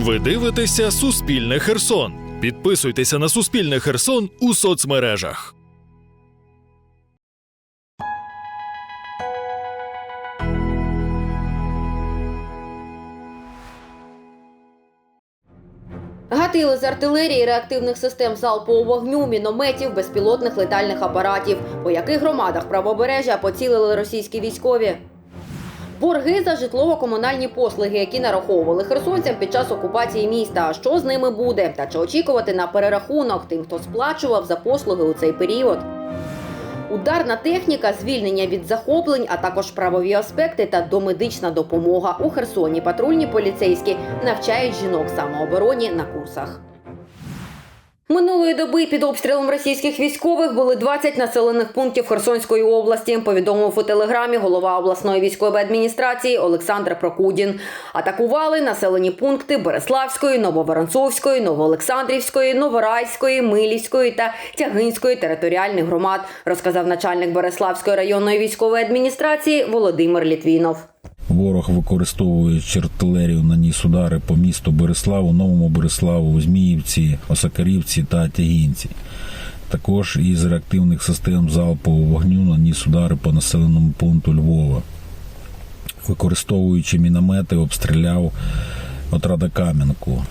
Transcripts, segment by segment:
Ви дивитеся Суспільне Херсон. Підписуйтеся на Суспільне Херсон у соцмережах. Гатили з артилерії, реактивних систем залпового вогню, мінометів, безпілотних летальних апаратів, по яких громадах правобережжя поцілили російські військові. Борги за житлово-комунальні послуги, які нараховували херсонцям під час окупації міста. Що з ними буде? Та чи очікувати на перерахунок тим, хто сплачував за послуги у цей період? Ударна техніка, звільнення від захоплень, а також правові аспекти та домедична допомога у Херсоні. Патрульні поліцейські навчають жінок самообороні на курсах. Минулої доби під обстрілом російських військових були 20 населених пунктів Херсонської області. Повідомив у телеграмі голова обласної військової адміністрації Олександр Прокудін. Атакували населені пункти Береславської, Нововоронцовської, Новоолександрівської, Новорайської, Милівської та Тягинської територіальних громад, розказав начальник Береславської районної військової адміністрації Володимир Літвінов. Ворог, використовуючи артилерію, наніс удари по місту Береславу, Новому Береславу, Зміївці, Осакарівці та Тягінці. Також із реактивних систем залпового вогню наніс удари по населеному пункту Львова. Використовуючи міномети, обстріляв Отрадокам'янку.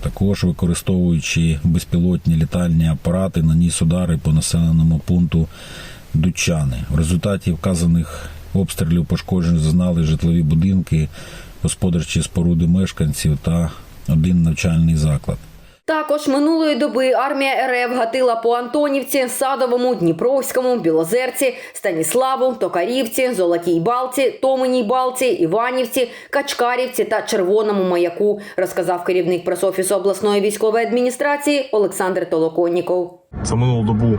Також використовуючи безпілотні літальні апарати, наніс удари по населеному пункту Дучани. В результаті вказаних обстрілів пошкоджень зазнали житлові будинки, господарчі споруди мешканців та один навчальний заклад. Також минулої доби армія РФ гатила по Антонівці, Садовому, Дніпровському, Білозерці, Станіславу, Токарівці, Золотій Балці, Томеній Балці, Іванівці, Качкарівці та Червоному маяку, розказав керівник пресофісу обласної військової адміністрації Олександр Толоконніков. За минулу добу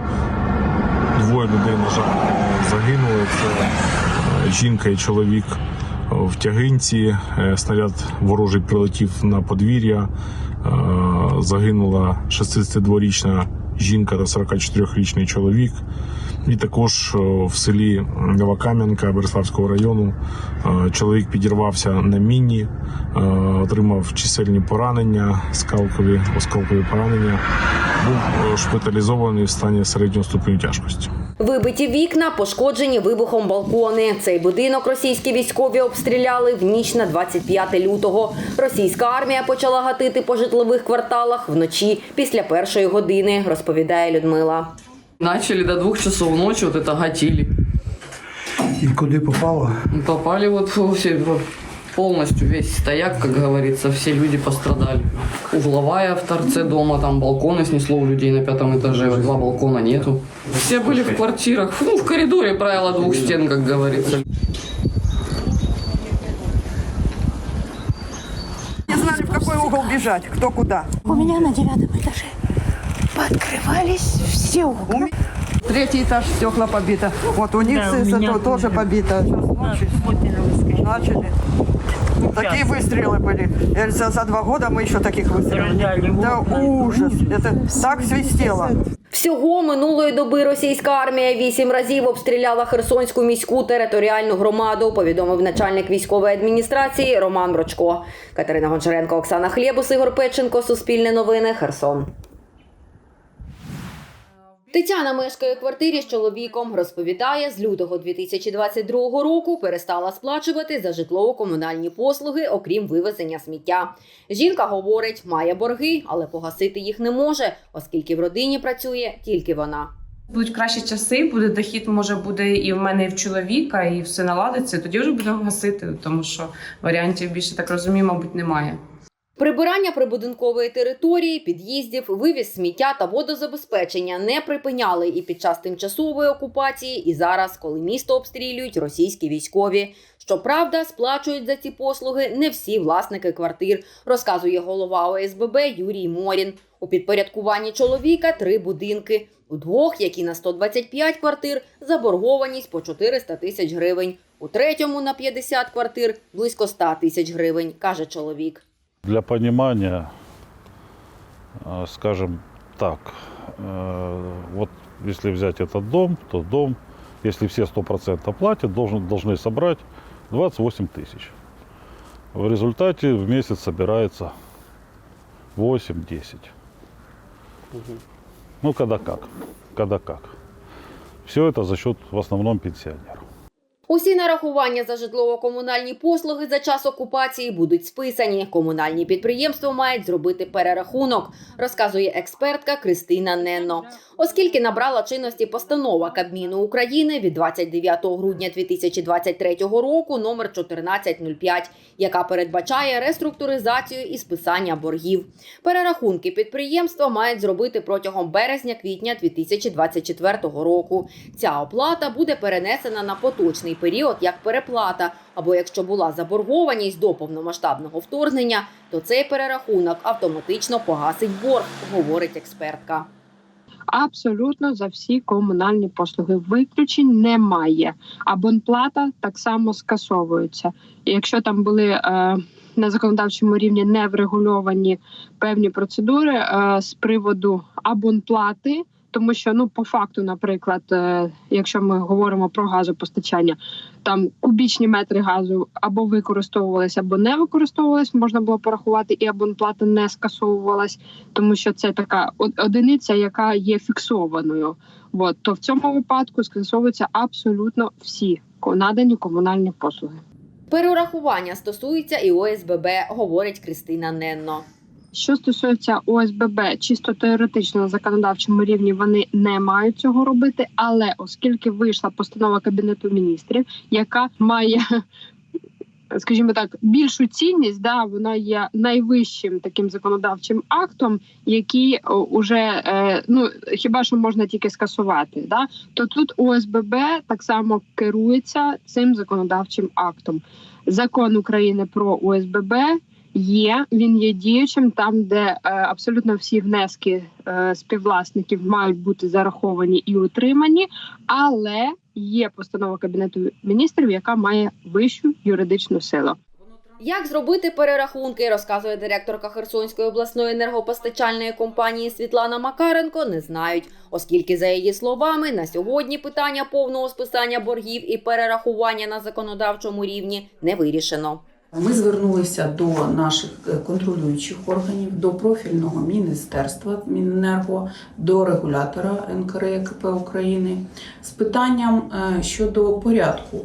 двоє людей, на жаль, загинули. Це жінка і чоловік в тягинці. Е, Снаряд ворожий прилетів на подвір'я. Е, Загинула 62-річна жінка та 44-річний чоловік. І також е, в селі Новокам'янка Береславського району чоловік підірвався на міні, отримав чисельні поранення, скалкові, осколкові поранення. Був шпиталізований в стані середнього ступеню тяжкості. Вибиті вікна, пошкоджені вибухом балкони. Цей будинок російські військові обстріляли в ніч на 25 лютого. Російська армія почала гатити по житлових кварталах вночі після першої години, розповідає Людмила. Начали до двух часов ночи вот это гатили. І куди попало? Попали все, вот полностью весь стояк, как говорится, все люди пострадали. Угловая в торце дома, там балконы снесло у людей на пятом этаже, вот два балкона нету. Все были в квартирах, ну, в коридоре правило двух стен, как говорится. Не знали, в какой угол бежать, кто куда. У меня на девятом этаже пооткрывались все окна. Третий этаж, стекла побито. Вот у них сын то- тоже побито. Сейчас ночью начали. Ну, Такие выстрелы были. Я говорю, За, за два года мы еще таких выстрелов. Да ужас. Это так свистело. Всього минулої доби російська армія вісім разів обстріляла Херсонську міську територіальну громаду, повідомив начальник військової адміністрації Роман Брочко. Катерина Гончаренко, Оксана Хлєбус, Ігор Печенко, Суспільне новини, Херсон. Тетяна мешкає у квартирі з чоловіком. Розповідає, з лютого 2022 року перестала сплачувати за житлово-комунальні послуги, окрім вивезення сміття. Жінка говорить, має борги, але погасити їх не може, оскільки в родині працює тільки вона. Будуть кращі часи, буде дохід, може буде і в мене, і в чоловіка, і все наладиться. Тоді вже будемо гасити, тому що варіантів більше так розумію, мабуть, немає. Прибирання прибудинкової території, під'їздів, вивіз сміття та водозабезпечення не припиняли і під час тимчасової окупації, і зараз, коли місто обстрілюють російські військові. Щоправда, сплачують за ці послуги не всі власники квартир, розказує голова ОСББ Юрій Морін. У підпорядкуванні чоловіка три будинки. У двох, які на 125 квартир, заборгованість по 400 тисяч гривень. У третьому на 50 квартир близько 100 тисяч гривень, каже чоловік. Для понимания, э, скажем так, э, вот если взять этот дом, то дом, если все 100% платят, должен, должны собрать 28 тысяч. В результате в месяц собирается 8-10. Ну, когда как. Когда как. Все это за счет в основном пенсионеров. Усі нарахування за житлово-комунальні послуги за час окупації будуть списані. Комунальні підприємства мають зробити перерахунок, розказує експертка Кристина Ненно. Оскільки набрала чинності постанова Кабміну України від 29 грудня 2023 року номер 1405, яка передбачає реструктуризацію і списання боргів. Перерахунки підприємства мають зробити протягом березня-квітня 2024 року. Ця оплата буде перенесена на поточний період як переплата, або якщо була заборгованість до повномасштабного вторгнення, то цей перерахунок автоматично погасить борг, говорить експертка. Абсолютно за всі комунальні послуги виключень немає. Абонплата так само скасовується. І якщо там були е, на законодавчому рівні не врегульовані певні процедури е, з приводу абонплати. Тому що ну по факту, наприклад, е, якщо ми говоримо про газопостачання, там кубічні метри газу або використовувалися, або не використовувалися, можна було порахувати, і абонплата не скасовувалась, тому що це така одиниця, яка є фіксованою. От то в цьому випадку скасовуються абсолютно всі надані комунальні послуги. Перерахування стосується і ОСББ, говорить Кристина Ненно. Що стосується ОСББ, чисто теоретично на законодавчому рівні вони не мають цього робити, але оскільки вийшла постанова кабінету міністрів, яка має. Скажімо так, більшу цінність, да, вона є найвищим таким законодавчим актом, який о, уже е, ну хіба що можна тільки скасувати, да то тут ОСББ так само керується цим законодавчим актом. Закон України про ОСББ є, він є діючим там, де е, абсолютно всі внески е, співвласників мають бути зараховані і утримані, але є постанова кабінету міністрів, яка має вищу юридичну силу. Як зробити перерахунки, розказує директорка Херсонської обласної енергопостачальної компанії Світлана Макаренко, не знають, оскільки, за її словами, на сьогодні питання повного списання боргів і перерахування на законодавчому рівні не вирішено. Ми звернулися до наших е, контролюючих органів, до профільного міністерства Міненерго, до регулятора НКРЕКП України з питанням е, щодо порядку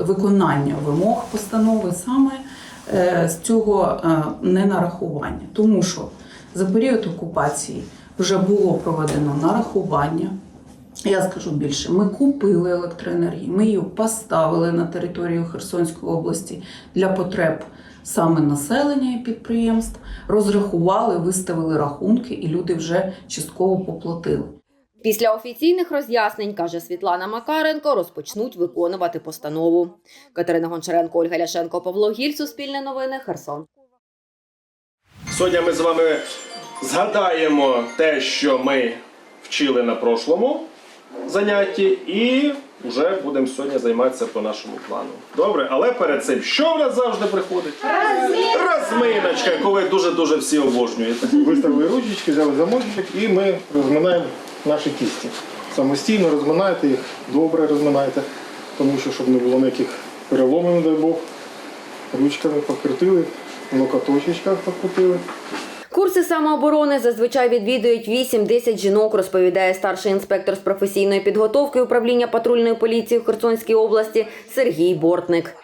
виконання вимог постанови саме е, з цього ненарахування. Тому що за період окупації вже було проведено нарахування. Я скажу більше, ми купили електроенергію, ми її поставили на територію Херсонської області для потреб саме населення і підприємств, розрахували, виставили рахунки, і люди вже частково поплатили. Після офіційних роз'яснень, каже Світлана Макаренко, розпочнуть виконувати постанову. Катерина Гончаренко, Ольга Ляшенко, Павло Гіль, Суспільне новини, Херсон. Сьогодні ми з вами згадаємо те, що ми вчили на прошлому занятті, і вже будемо сьогодні займатися по нашому плану. Добре, але перед цим що в нас завжди приходить? Розминочка, яку ви дуже-дуже всі обожнюєте. Виставили ручечки, взяли замочок і ми розминаємо наші кісті. Самостійно розминайте їх, добре розминайте, тому що щоб не було ніяких переломів, не дай Бог. Ручками покрутили, ноготочечках покрутили. Курси самооборони зазвичай відвідують 8-10 жінок, розповідає старший інспектор з професійної підготовки управління патрульної поліції в Херсонській області Сергій Бортник.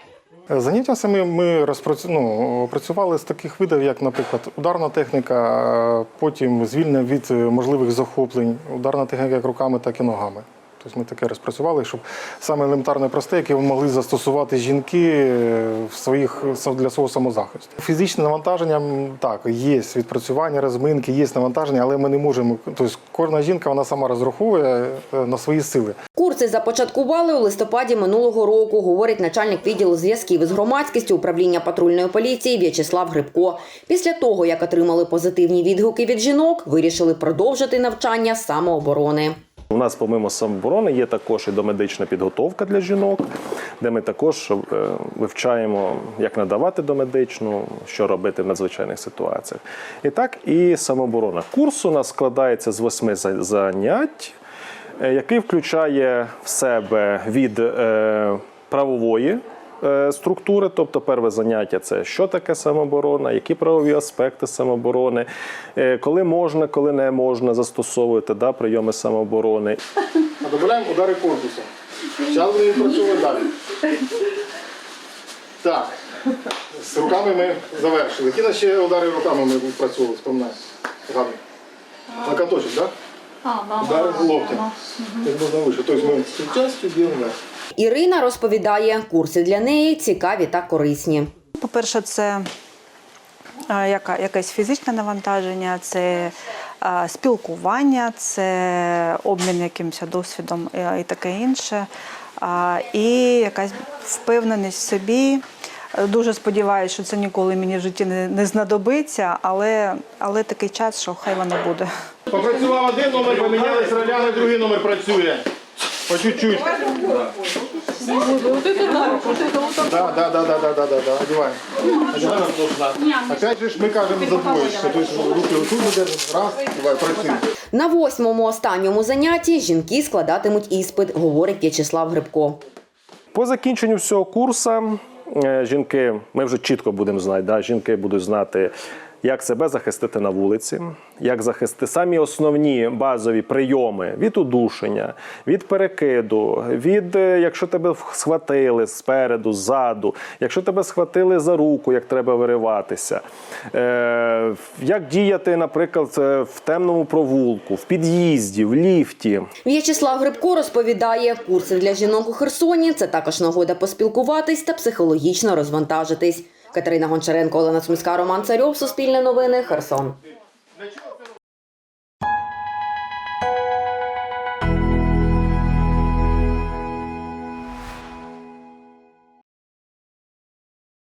Заняття самі ми ну, працювали з таких видів, як, наприклад, ударна техніка, потім звільнення від е, можливих захоплень, ударна техніка як руками, так і ногами. Тобто ми таке розпрацювали, щоб саме елементарне просте, яке могли застосувати жінки е, в своїх для свого самозахисту. Фізичне навантаження так, є відпрацювання, розминки, є навантаження, але ми не можемо. Тобто кожна жінка вона сама розраховує е, на свої сили. Курси започаткували у листопаді минулого року, говорить начальник відділу зв'язків із громадськістю управління патрульної поліції В'ячеслав Грибко. Після того, як отримали позитивні відгуки від жінок, вирішили продовжити навчання самооборони. У нас, помимо самоборони, є також і домедична підготовка для жінок, де ми також е, вивчаємо, як надавати домедичну, що робити в надзвичайних ситуаціях. І так, і самоборона. Курс у нас складається з восьми занять, е, який включає в себе від е, правової структури. Тобто, перше заняття це що таке самооборона, які правові аспекти самооборони, е, коли можна, коли не можна застосовувати да, прийоми самооборони. Додаємо удари корпусом. Зараз будемо працювати далі. Так. З руками ми завершили. Які наші ще удари руками ми працювали, вспоминаю. Згадуй. На каточок, так? Да? Удари локтем. Як можна вище. Тобто ми частю б'ємо вверх. Ірина розповідає, курси для неї цікаві та корисні. По-перше, це яка, якесь фізичне навантаження, це спілкування, це обмін якимось досвідом е, і таке інше. А, І якась впевненість в собі. Дуже сподіваюся, що це ніколи мені в житті не, не знадобиться, але, але такий час, що хай воно буде. Попрацював один номер, помінялись ролями, другий номер працює. По чуть-чуть. Да, да, да, да, да, да, да, да. Одеваем. Одеваем. Опять же ж мы кажем за двоечку. То есть руки вот тут держим. Раз, давай, працюємо. На восьмому останньому занятті жінки складатимуть іспит, говорить В'ячеслав Грибко. По закінченню всього курсу е, жінки, ми вже чітко будемо знати, да, жінки будуть знати, як себе захистити на вулиці, як захистити самі основні базові прийоми від удушення, від перекиду, від е, якщо тебе схватили спереду, ззаду, якщо тебе схватили за руку, як треба вириватися, е, як діяти, наприклад, е, в темному провулку, в під'їзді, в ліфті. В'ячеслав Грибко розповідає, курси для жінок у Херсоні це також нагода поспілкуватись та психологічно розвантажитись. Катерина Гончаренко, Олена Сумська, Роман Царьов, Суспільне новини, Херсон.